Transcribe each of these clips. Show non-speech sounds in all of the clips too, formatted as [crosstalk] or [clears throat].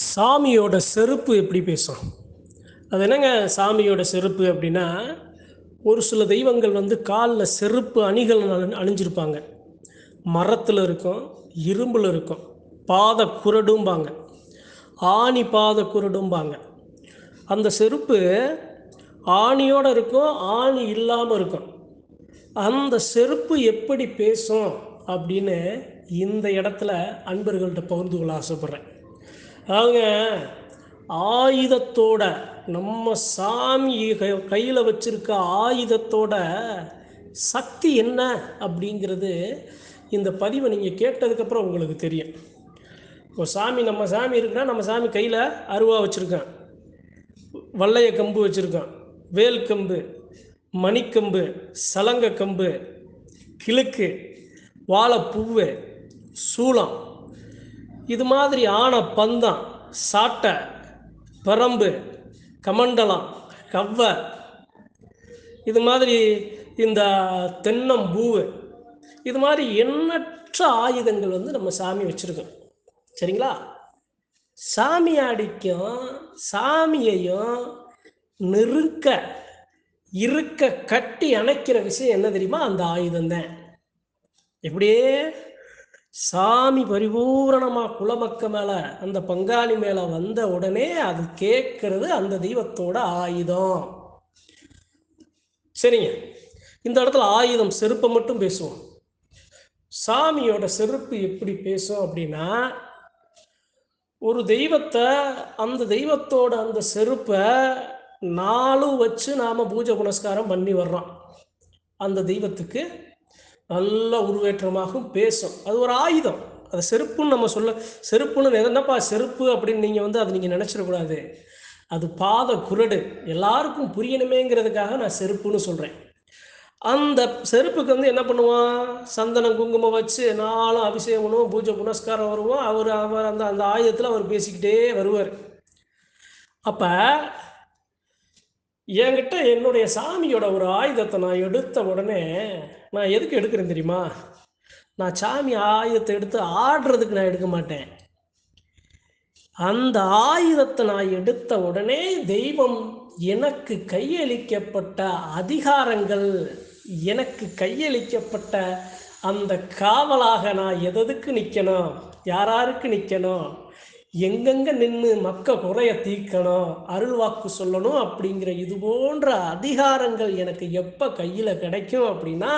சாமியோட செருப்பு எப்படி பேசும் அது என்னங்க சாமியோட செருப்பு அப்படின்னா ஒரு சில தெய்வங்கள் வந்து காலில் செருப்பு அணிகள் அணிஞ்சிருப்பாங்க. மரத்தில் இருக்கும் இரும்பில் இருக்கும் பாத குரடும்பாங்க. ஆணி பாத குரடும்பாங்க. அந்த செருப்பு ஆணியோடு இருக்கும் ஆணி இல்லாமல் இருக்கும். அந்த செருப்பு எப்படி பேசும் அப்படின்னு இந்த இடத்துல அன்பர்கள்ட்ட பகிர்ந்து கொள்ள ஆசைப்பட்றேன். ஆக ஆயுதத்தோட நம்ம சாமி கையில் வச்சிருக்க ஆயுதத்தோட சக்தி என்ன அப்படிங்கிறது இந்த பதிவை நீங்கள் கேட்டதுக்கப்புறம் உங்களுக்கு தெரியும். இப்போ சாமி நம்ம சாமி இருக்குன்னா நம்ம சாமி கையில் அருவா வச்சுருக்கோம் வல்லைய கம்பு வச்சுருக்கோம் வேல் கம்பு மணிக்கம்பு சலங்க கம்பு கிழக்கு வாழைப்பூவு சூளம். இது மாதிரி ஆன பந்தம் சாட்டை பரம்பு கமண்டலம் கவ்வ. இது மாதிரி இந்த தென்னம்பூவு இது மாதிரி எண்ணற்ற ஆயுதங்கள் வந்து நம்ம சாமி வச்சுருக்கோம். சரிங்களா? சாமியாடிக்கும் சாமியையும் நெருக்க இருக்க கட்டி அணைக்கிற விஷயம் என்ன தெரியுமா? அந்த ஆயுதம்தான். எப்படியே சாமி பரிபூரணமாக குலமக்க மேலே அந்த பங்காளி மேலே வந்த உடனே அது கேட்கறது அந்த தெய்வத்தோட ஆயுதம். சரிங்க. இந்த இடத்துல ஆயுதம் செருப்பை மட்டும் பேசுவோம். சாமியோட செருப்பு எப்படி பேசும் அப்படின்னா ஒரு தெய்வத்தை அந்த தெய்வத்தோட அந்த செருப்பை நாளும் வச்சு நாம் பூஜை புனஸ்காரம் பண்ணி வர்றோம். அந்த தெய்வத்துக்கு நல்ல உருவேற்றமாகவும் பேசும். அது ஒரு ஆயுதம். அதை செருப்புன்னு நம்ம சொல்ல செருப்புன்னு என்னப்பா செருப்பு அப்படின்னு நீங்கள் வந்து அதை நீங்கள் நினச்சிடக்கூடாது அது பாத குரடு. எல்லாருக்கும் புரியணுமேங்கிறதுக்காக நான் செருப்புன்னு சொல்கிறேன் அந்த செருப்புக்கு வந்து என்ன பண்ணுவான்? சந்தனம் குங்குமம் வச்சு நாளும் அபிஷேகம் பண்ணுவோம் பூஜை புனஸ்காரம் வருவோம். அவர் அவர் அந்த அந்த ஆயுதத்தில் அவர் பேசிக்கிட்டே வருவார். அப்போ என்கிட்ட என்னுடைய சாமியோட ஒரு ஆயுதத்தை நான் எடுத்த உடனே நான் எதுக்கு எடுக்கிறேன் தெரியுமா? நான் சாமி ஆயுதத்தை எடுத்து ஆடுறதுக்கு நான் எடுக்க மாட்டேன். அந்த ஆயுதத்தை நான் எடுத்த உடனே தெய்வம் எனக்கு கையளிக்கப்பட்ட அதிகாரங்கள் எனக்கு கையளிக்கப்பட்ட அந்த காவலாக நான் எததுக்கு நிற்கணும் யாராருக்கு நிற்கணும் எங்கெங்க நின்று மக்க குறைய தீர்க்கணும் அருள் வாக்கு சொல்லணும் அப்படிங்கிற இது போன்ற அதிகாரங்கள் எனக்கு எப்போ கையில் கிடைக்கும் அப்படின்னா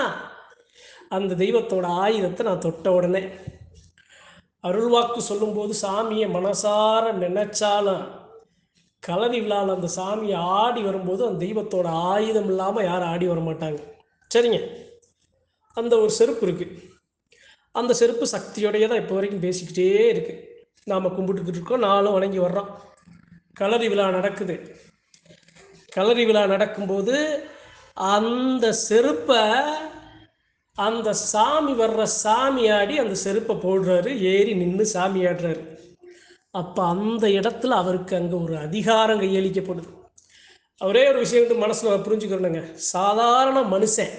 அந்த தெய்வத்தோட ஆயுதத்தை நான் தொட்ட உடனே. அருள்வாக்கு சொல்லும்போது சாமியை மனசார நினைச்சாலும் கலவி விழாவில் அந்த சாமியை ஆடி வரும்போது அந்த தெய்வத்தோட ஆயுதம் இல்லாமல் யாரும் ஆடி வர மாட்டாங்க. சரிங்க. அந்த ஒரு செருப்பு இருக்குது அந்த செருப்பு சக்தியோடையே தான் இப்போ வரைக்கும் பேசிக்கிட்டே இருக்குது நாம் கும்பிட்டுக்கிட்டு இருக்கோம். நாளும் வணங்கி வர்றோம். கலரி விழா நடக்குது. கலரி விழா நடக்கும்போது அந்த செருப்பை அந்த சாமி வர்ற சாமி ஆடி அந்த செருப்பை போடுறாரு. ஏறி நின்று சாமி ஆடுறாரு. அப்போ அந்த இடத்துல அவருக்கு அங்கே ஒரு அதிகாரம் கையளிக்கப்படுது. அவரே ஒரு விஷயம் மனசில் புரிஞ்சுக்கிறணுங்க சாதாரண மனுஷன்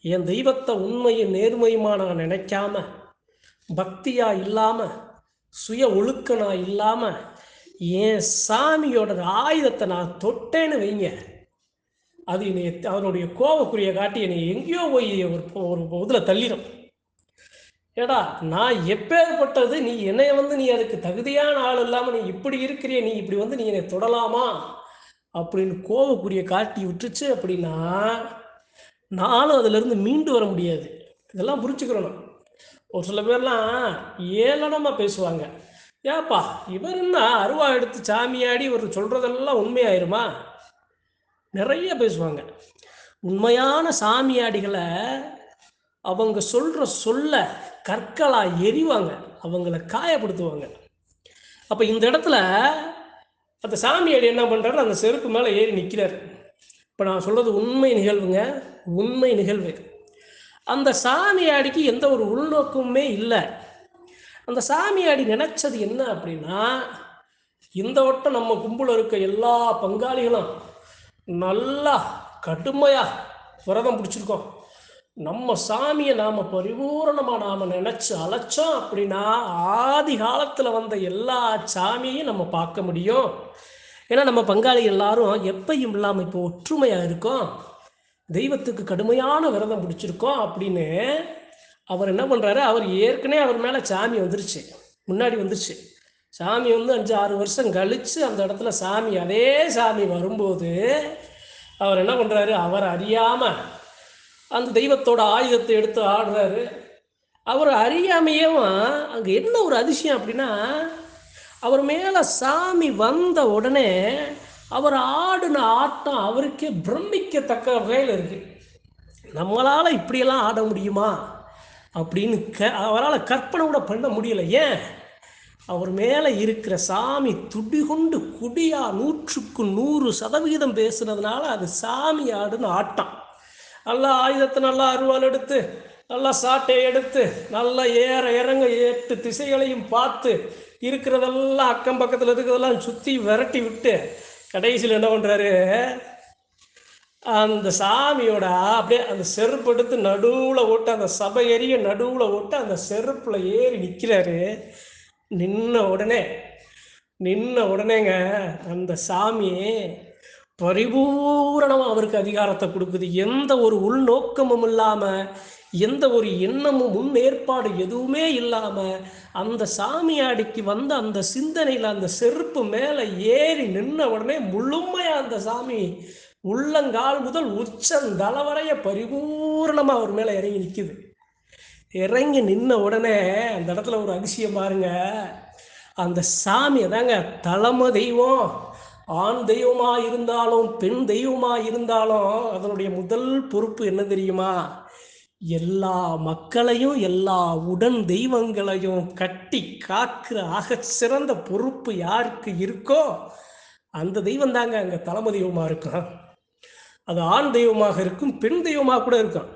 என் தெய்வத்தை உண்மையும் நேர்மையுமா நான் நினைக்காம பக்தியாக இல்லாமல் சுய ஒழுக்க நான் இல்லாமல் என் சாமியோட ஆயுதத்தை நான் தொட்டேன்னு வைங்க. அது என்னை அதனுடைய கோபக்குரிய காட்டி என்னை எங்கேயோ போய் ஒரு ஒரு இதில் தள்ளிடும் ஏடா நான் எப்பேற்பட்டது நீ என்னை வந்து நீ அதுக்கு தகுதியான ஆள் இல்லாமல் நீ இப்படி இருக்கிறிய நீ இப்படி வந்து நீ என்னை தொடலாமா? அப்படின்னு கோபக்குரிய காட்டி விட்டுருச்சு அப்படின்னா நானும் அதிலிருந்து மீண்டு வர முடியாது. இதெல்லாம் புரிஞ்சுக்கிறணும். ஒரு சில பேர்லாம் ஏளனமாக பேசுவாங்க. ஏப்பா இவர் என்ன அருவா எடுத்து சாமியாடி இவர் சொல்கிறதெல்லாம் உண்மையாயிருமா? நிறைய பேசுவாங்க. உண்மையான சாமியாடிகளை அவங்க சொல்கிற சொல்ல கற்களாக எரிவாங்க. அவங்கள காயப்படுத்துவாங்க. அப்போ இந்த இடத்துல அந்த சாமியாடி என்ன பண்ணுறாரு அந்த செருப்பு மேலே ஏறி நிற்கிறார் இப்போ நான் சொல்கிறது உண்மை நிகழ்வுங்க. உண்மை நிகழ்வு. அந்த சாமியாடிக்கு எந்த ஒரு உள்நோக்கமுமே இல்லை. அந்த சாமியாடி நினைச்சது என்ன அப்படின்னா இந்த வட்டம் நம்ம கும்பல இருக்க எல்லா பங்காளிகளும் நல்லா கடுமையாக விரதம் பிடிச்சிருக்கோம். நம்ம சாமியை நாம் பரிபூரணமாக நாம் நினச்சி அழைச்சோம் அப்படின்னா ஆதி காலத்தில் வந்த எல்லா சாமியையும் நம்ம பார்க்க முடியும். ஏன்னா நம்ம பங்காளி எல்லாரும் எப்பையும் இல்லாமல் இப்போ ஒற்றுமையாக இருக்கோம். தெய்வத்துக்கு கடுமையான விரதம் பிடிச்சிருக்கோம் அப்படின்னு அவர் என்ன பண்ணுறாரு அவர் ஏற்கனவே அவர் மேலே சாமி வந்துருச்சு. முன்னாடி வந்துருச்சு. சாமி வந்து அஞ்சு ஆறு வருஷம் கழித்து அந்த இடத்துல சாமி அதே சாமி வரும்போது அவர் என்ன பண்ணுறாரு அவர் அறியாமல் அந்த தெய்வத்தோட ஆயுதத்தை எடுத்து ஆடுறாரு. அவர் அறியாமையும் அங்கே என்ன ஒரு அதிசயம் அப்படின்னா அவர் மேலே சாமி வந்த உடனே அவர் ஆடின ஆட்டம் அவருக்கே பிரமிக்கத்தக்க வகையில் இருக்குது நம்மளால் இப்படியெல்லாம் ஆட முடியுமா? அப்படின்னு க அவரால் கற்பனை கூட பண்ண முடியல. ஏன்? அவர் மேலே இருக்கிற சாமி துடிகொண்டு குடியா நூற்றுக்கு நூறு சதவிகிதம் பேசுனதுனால அது சாமி ஆடுன்னு ஆட்டம். நல்லா ஆயுதத்தை நல்லா அருவாள் எடுத்து நல்லா சாட்டையை எடுத்து நல்லா ஏற இறங்க எட்டு திசைகளையும் பார்த்து இருக்கிறதெல்லாம் அக்கம் பக்கத்தில் இருக்கிறதெல்லாம் சுற்றி விரட்டி விட்டு கடைசியில் என்ன பண்ணுறாரு அந்த சாமியோட அப்படியே அந்த செருப்பு எடுத்து நடுவில் ஓட்டு அந்த சபை எரிய நடுவில் ஓட்டு அந்த செருப்பில் ஏறி நிற்கிறாரு நின்ன உடனே நின்ன உடனேங்க அந்த சாமி பரிபூரணமாக அவருக்கு அதிகாரத்தை கொடுக்குது. எந்த ஒரு உள்நோக்கமும் இல்லாமல் எந்த ஒரு எண்ணமும் முன்னேற்பாடு எதுவுமே இல்லாமல் அந்த சாமியாடிக்கு வந்த அந்த சிந்தனையில் அந்த செருப்பு மேலே ஏறி நின்ன உடனே முழுமையாக அந்த சாமி உள்ளங்கால் முதல் உச்சந்தல வரைய பரிபூர்ணமாக அவர் மேலே இறங்கி நிற்குது இறங்கி நின்ன உடனே அந்த இடத்துல ஒரு அதிசயம் பாருங்க. அந்த சாமி தாங்க தலைமை தெய்வம். ஆண் தெய்வமாக இருந்தாலும் பெண் தெய்வமாக இருந்தாலும் அதனுடைய முதல் பொறுப்பு என்ன தெரியுமா? எல்லா மக்களையும் எல்லா உடன் தெய்வங்களையும் கட்டி காக்கிற ஆக சிறந்த பொறுப்பு யாருக்கு இருக்கோ அந்த தெய்வம் தாங்க அங்கே தலைமை தெய்வமாக இருக்கும் அது ஆண் தெய்வமாக இருக்கும் பெண் தெய்வமாக கூட இருக்கும்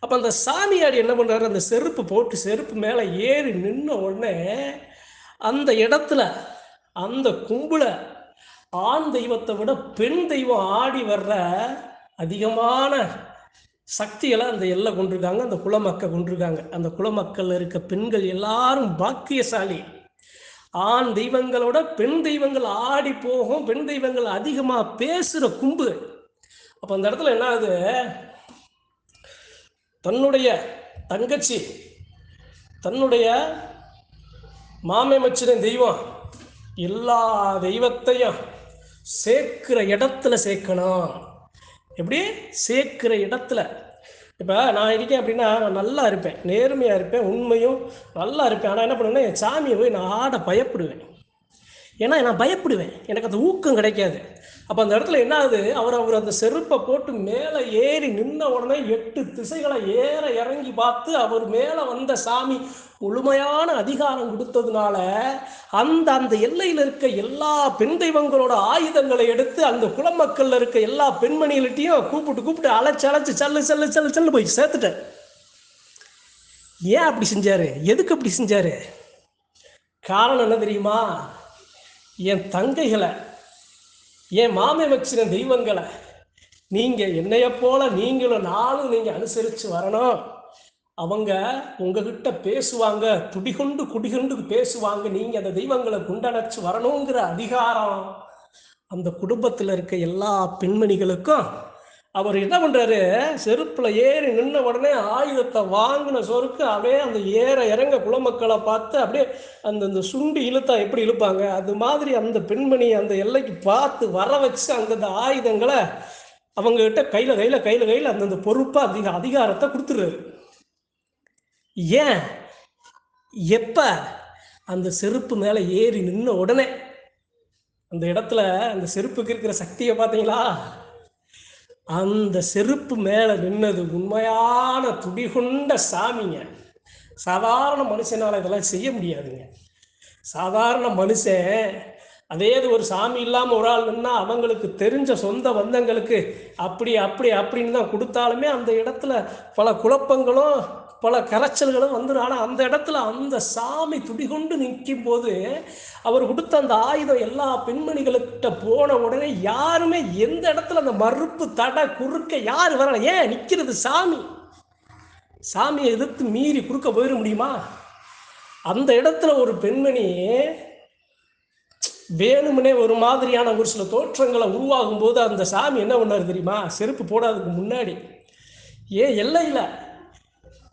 அப்போ அந்த சாமியாடி என்ன பண்ணுறாரு அந்த செருப்பு போட்டு செருப்பு மேலே ஏறி நின்ன உடனே அந்த இடத்துல அந்த கும்பல ஆண் தெய்வத்தை விட பெண் தெய்வம் ஆடி வர்ற அதிகமான சக்திகளை அந்த எல்லை கொண்டிருக்காங்க அந்த குலமக்கள் கொண்டிருக்காங்க. அந்த குலமக்கள் இருக்க பெண்கள் எல்லாரும் பாக்கியசாலி. ஆண் தெய்வங்களோட பெண் தெய்வங்கள் ஆடி போகும் பெண் தெய்வங்கள் அதிகமாக பேசுகிற கும்பு. அப்போ அந்த இடத்துல என்ன ஆகுது தன்னுடைய தங்கச்சி தன்னுடைய மாமே மச்சின தெய்வம் எல்லா தெய்வத்தையும் சேர்க்கிற இடத்துல சேர்க்கணும் எப்படி? சேர்க்கிற இடத்துல. இப்போ நான் இருக்கேன் அப்படின்னா நான் நல்லா இருப்பேன் நேர்மையாக இருப்பேன் உண்மையும் நல்லா இருப்பேன். ஆனால் என்ன பண்ணுவேன்னா என் சாமியை போய் நான் ஆட பயப்படுவேன். ஏன்னா நான் பயப்படுவேன். எனக்கு அந்த ஊக்கம் கிடைக்காது. அப்போ அந்த இடத்துல என்ன ஆகுது? அவர் அவர் அந்த செருப்பை போட்டு மேலே ஏறி நின்ன உடனே எட்டு திசைகளை ஏற இறங்கி பார்த்து அவர் மேலே வந்த சாமி முழுமையான அதிகாரம் கொடுத்ததுனால அந்த அந்த எல்லையில் இருக்க எல்லா பெண் தெய்வங்களோட ஆயுதங்களை எடுத்து அந்த குலமக்கள்ல இருக்க எல்லா பெண்மணிகள்கிட்டையும் கூப்பிட்டு கூப்பிட்டு அழைச்சி அழைச்சி சல்லு சல்லு சல்லு சல்லு போய் சேர்த்துட்டேன். ஏன் அப்படி செஞ்சாரு? எதுக்கு அப்படி செஞ்சாரு? காரணம் என்ன தெரியுமா? என் தங்கைகளை என் மாமை வச்சின தெய்வங்களை நீங்கள் என்னைய போல நீங்களும் நானும் நீங்கள் அனுசரித்து வரணும். அவங்க உங்ககிட்ட பேசுவாங்க துடிகொண்டு குடிகொண்டு பேசுவாங்க நீங்கள் அந்த தெய்வங்களை குண்டணைச்சு வரணுங்கிற அதிகாரம். அந்த குடும்பத்தில் இருக்க எல்லா பெண்மணிகளுக்கும் அவர் என்ன பண்ணுறாரு செருப்பில் ஏறி நின்ன உடனே ஆயுதத்தை வாங்கின சொருக்கு அப்படியே அந்த ஏற இறங்க குளமக்களை பார்த்து அப்படியே அந்த அந்த சுண்டு இழுத்தா எப்படி இழுப்பாங்க? அது மாதிரி அந்த பெண்மணி அந்த எல்லைக்கு பார்த்து வர வச்சு அந்தந்த ஆயுதங்களை அவங்ககிட்ட கையில் கையில் கையில் கையில் அந்தந்த பொறுப்பாக அதிக அதிகாரத்தை கொடுத்துருது ஏன்? எப்போ அந்த செருப்பு மேலே ஏறி நின்ன உடனே அந்த இடத்துல அந்த செருப்புக்கு இருக்கிற சக்தியை பார்த்தீங்களா? அந்த செருப்பு மேலே நின்னது உண்மையான துடிகொண்ட சாமிங்க. சாதாரண மனுஷனால் இதெல்லாம் செய்ய முடியாதுங்க. சாதாரண மனுஷன் அதே இது ஒரு சாமி இல்லாமல் ஒரு ஆள் நின்னா அவங்களுக்கு தெரிஞ்ச சொந்த பந்தங்களுக்கு அப்படி அப்படி அப்படின்னு தான் கொடுத்தாலுமே அந்த இடத்துல பல குழப்பங்களும் பல கரைச்சல்களும் வந்துடும் ஆனால் அந்த இடத்துல அந்த சாமி துடிகொண்டு நிற்கும் போது அவர் கொடுத்த அந்த ஆயுதம் எல்லா பெண்மணிகளுக்கிட்ட போன உடனே யாருமே எந்த இடத்துல அந்த மறுப்பு தடை குறுக்க யார் வரல? ஏன் நிற்கிறது சாமி? சாமியை எதிர்த்து மீறி குறுக்க போயிட முடியுமா? அந்த இடத்துல ஒரு பெண்மணி வேணுமனே ஒரு மாதிரியான ஒரு சில தோற்றங்களை உருவாகும் போது அந்த சாமி என்ன பண்ணாரு தெரியுமா? செருப்பு போடாததுக்கு முன்னாடி. ஏன் எல்லையில்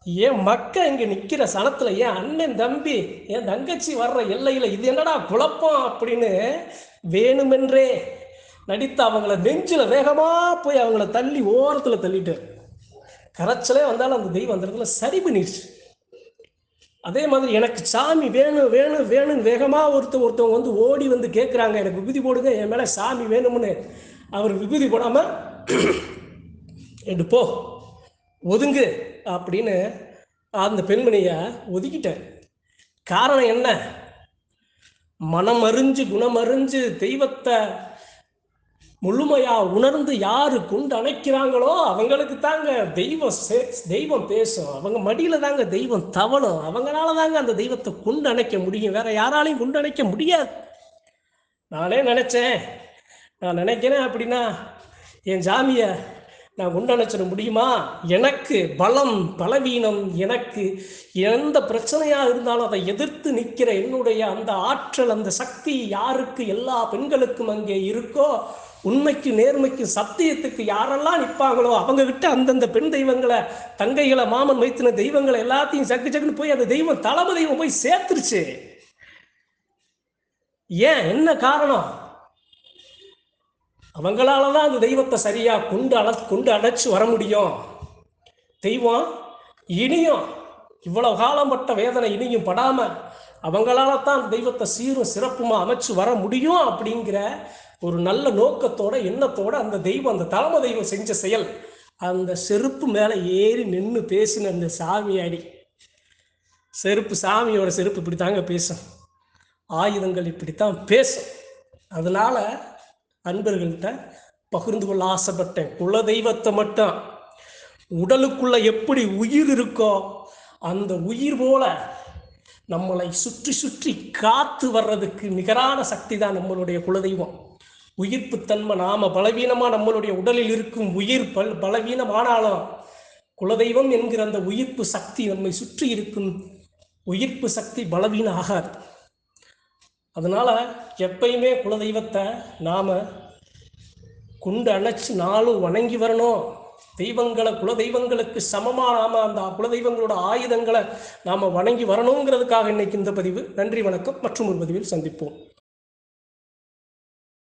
ஏன் மக்க இங்கே நிற்கிற சனத்துல ஏன் அண்ணன் தம்பி என் தங்கச்சி வர்ற எல்லையில இது என்னடா குழப்பம் அப்படின்னு வேணுமென்றே நடித்து அவங்கள நெஞ்சில் வேகமாக போய் அவங்கள தள்ளி ஓரத்தில் தள்ளிட்டு கரைச்சலே வந்தாலும் அந்த தெய்வம் அந்த இடத்துல சரி பண்ணிடுச்சு. அதே மாதிரி எனக்கு சாமி வேணும் வேணும் வேணும்னு வேகமாக ஒருத்தர் ஒருத்தவங்க வந்து ஓடி வந்து கேட்குறாங்க எனக்கு விபூதி போடுங்க என் மேலே சாமி வேணும்னு அவர் விபூதி போடாமல் [clears throat] எடு போ ஒதுங்கு. அப்படின்னு அந்த பெண்மணியை ஒதுக்கிட்டார். காரணம் என்ன? மனம் அறிஞ்சு குணமறிஞ்சு தெய்வத்தை முழுமையா உணர்ந்து யாரு கொண்டு அணைக்கிறாங்களோ அவங்களுக்கு தாங்க தெய்வம் சே- தெய்வம் பேசும் அவங்க மடியில தாங்க தெய்வம் தவணும். அவங்களால தாங்க அந்த தெய்வத்தை கொண்டு அணைக்க முடியும். வேற யாராலையும் கொண்டு அணைக்க முடியாது. நானே நினைச்சேன். நான் நினைக்கிறேன் அப்படின்னா என் ஜாமியை நான் கொண்டு முடியுமா? எனக்கு பலம் பலவீனம் எனக்கு எந்த பிரச்சனையாக இருந்தாலும் அதை எதிர்த்து நிற்கிற என்னுடைய அந்த ஆற்றல் அந்த சக்தி யாருக்கு எல்லா பெண்களுக்கும் அங்கே இருக்கோ உண்மைக்கு நேர்மைக்கு சத்தியத்துக்கு யாரெல்லாம் நிற்பாங்களோ அவங்க கிட்ட அந்தந்த பெண் தெய்வங்களை தங்கைகளை மாமன் வைத்தின தெய்வங்களை எல்லாத்தையும் சக்கு சக்குன்னு போய் அந்த தெய்வம் தலைமை தெய்வம் போய் சேர்த்துருச்சு. ஏன்? என்ன காரணம்? அவங்களால தான் அந்த தெய்வத்தை சரியாக கொண்டு அழ கொண்டு அடைச்சி வர முடியும். தெய்வம் இனியும் இவ்வளவு காலம்பட்ட வேதனை இனியும் படாமல் அவங்களால தான் அந்த தெய்வத்தை சீரும் சிறப்புமா அமைச்சு வர முடியும் அப்படிங்கிற ஒரு நல்ல நோக்கத்தோட எண்ணத்தோட அந்த தெய்வம் அந்த தலைமை தெய்வம் செஞ்ச செயல். அந்த செருப்பு மேலே ஏறி நின்று பேசின அந்த சாமியாடி செருப்பு சாமியோட செருப்பு இப்படி தாங்க பேசும். ஆயுதங்கள் இப்படித்தான் பேசும். அதனால அன்பர்கள்ட்ட பகிர்ந்து கொள்ள ஆசைப்பட்டேன். குல தெய்வத்தை மட்டும். உடலுக்குள்ள எப்படி உயிர் இருக்கோ அந்த உயிர் போல நம்மளை சுற்றி சுற்றி காத்து வர்றதுக்கு நிகரான சக்தி தான் நம்மளுடைய குலதெய்வம். உயிர்ப்புத்தன்மை நாம பலவீனமா நம்மளுடைய உடலில் இருக்கும் உயிர் பல் பலவீனமானாலும் குலதெய்வம் என்கிற அந்த உயிர்ப்பு சக்தி நம்மை சுற்றி இருக்கும். உயிர்ப்பு சக்தி பலவீனம் ஆகாது அதனால் எப்பயுமே குலதெய்வத்தை நாம் குண்டு அணைச்சு நாளும் வணங்கி வரணும். தெய்வங்களை குலதெய்வங்களுக்கு சமமாக நாம் அந்த குலதெய்வங்களோட ஆயுதங்களை நாம் வணங்கி வரணுங்கிறதுக்காக இன்னைக்கு இந்த பதிவு. நன்றி வணக்கம். மற்றும் ஒரு பதிவில் சந்திப்போம்.